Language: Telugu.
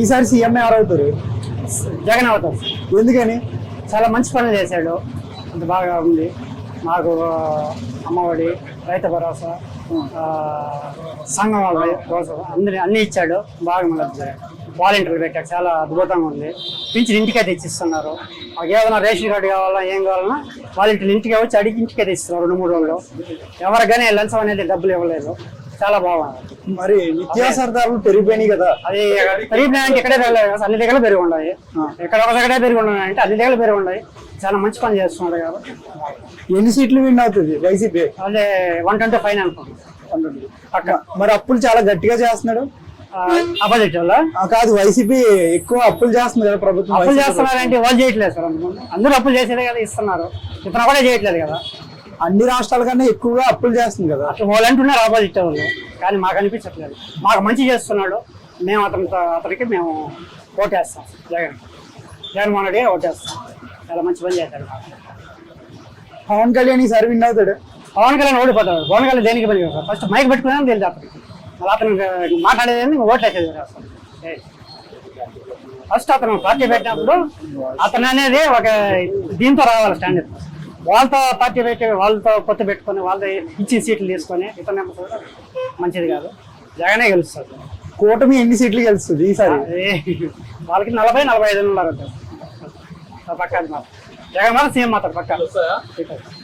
ఈసారి సీఎం ఎవరు అవుతారు జగన్ అవుతారు. ఎందుకని? చాలా మంచి పనులు చేశాడు. అంత బాగా ఉంది. మాకు అమ్మఒడి రైతు భరోసా సంఘం వాళ్ళ అందరి అన్ని ఇచ్చాడు. బాగా మనకు వాలంటీర్లు పెట్టాడు చాలా అద్భుతంగా ఉంది. పింఛన్ ఇంటికే తెచ్చిస్తున్నారు. మాకు ఏదైనా రేషన్ కార్డు కావాలన్నా ఏం కావాలన్నా వాలంటీర్లు ఇంటికే వచ్చి అడిగి ఇంటికే తెచ్చిస్తున్నారు రెండు మూడు రోజులు ఎవరికైనా లంచం అనేది డబ్బులు ఇవ్వలేదు. చాలా బాగుంది. మరి నిత్యావసర ధరలు పెరిగిపోయినాయి కదా. అది పెరిగిపోయినా అంటే ఇక్కడే పెరగలేదు అన్ని దగ్గర పెరిగి ఉన్నాయి ఎక్కడ ఒక దగ్గరే పెరిగి ఉన్నాయి అంటే అన్ని దగ్గర పెరిగి ఉన్నాయి చాలా మంచి పని చేస్తున్నాడు కాబట్టి. ఎన్ని సీట్లు విన్ అవుతుంది వైసీపీ? అదే వన్ ట్వంటీ ఫైవ్ అక్క మరి అప్పులు చాలా గట్టిగా చేస్తున్నాడు? అపోజిట్ వల్ల కాదు వైసీపీ ఎక్కువ అప్పులు చేస్తుంది కదా ప్రభుత్వం. అప్పులు చేస్తున్నారంటే వాళ్ళు చేయట్లేదు సార్ అందుకు అందరూ అప్పులు చేసేదే కదా ఇస్తున్నారు. ఇతను కూడా చేయట్లేదు కదా. అన్ని రాష్ట్రాల కన్నా ఎక్కువగా అప్పులు చేస్తుంది కదా. అట్లా వాళ్ళు అంటున్నారు ఆపోజిట్ వాళ్ళు కానీ మాకు అనిపించట్లేదు. మాకు మంచి చేస్తున్నాడు. మేము అతని అతనికి మేము ఓటేస్తాం. జగన్. జగన్మోహన్ రెడ్డి ఓటేస్తాం. చాలా మంచి పని చేశాడు పవన్ కళ్యాణ్ ఈసారి విన్ అవుతాడు? పవన్ కళ్యాణ్ ఓడిపోతాడు. పవన్ కళ్యాణ్ దేనికి పని ఫస్ట్ మైక్ పెట్టుకున్నాను తెలియదు అతనికి. మళ్ళీ అతను మాట్లాడేది ఓట్లేసేది అసలు. ఫస్ట్ అతను పార్టీ పెట్టినప్పుడు అతను అనేది ఒక దీంతో రావాలి స్టాండర్డ్. వాళ్ళతో పార్టీ పెట్టి వాళ్ళతో పొత్తు పెట్టుకొని వాళ్ళతో ఇచ్చిన సీట్లు తీసుకొని ఇతను మంచిది కాదు. జగనే గెలుస్తుంది కూటమి ఎన్ని సీట్లు గెలుస్తుంది ఈసారి? వాళ్ళకి నలభై నలభై ఐదు ఉన్నారు పక్క అది మాత్రం. జగన్ మాత్రం సీఎం మాత్రం పక్క.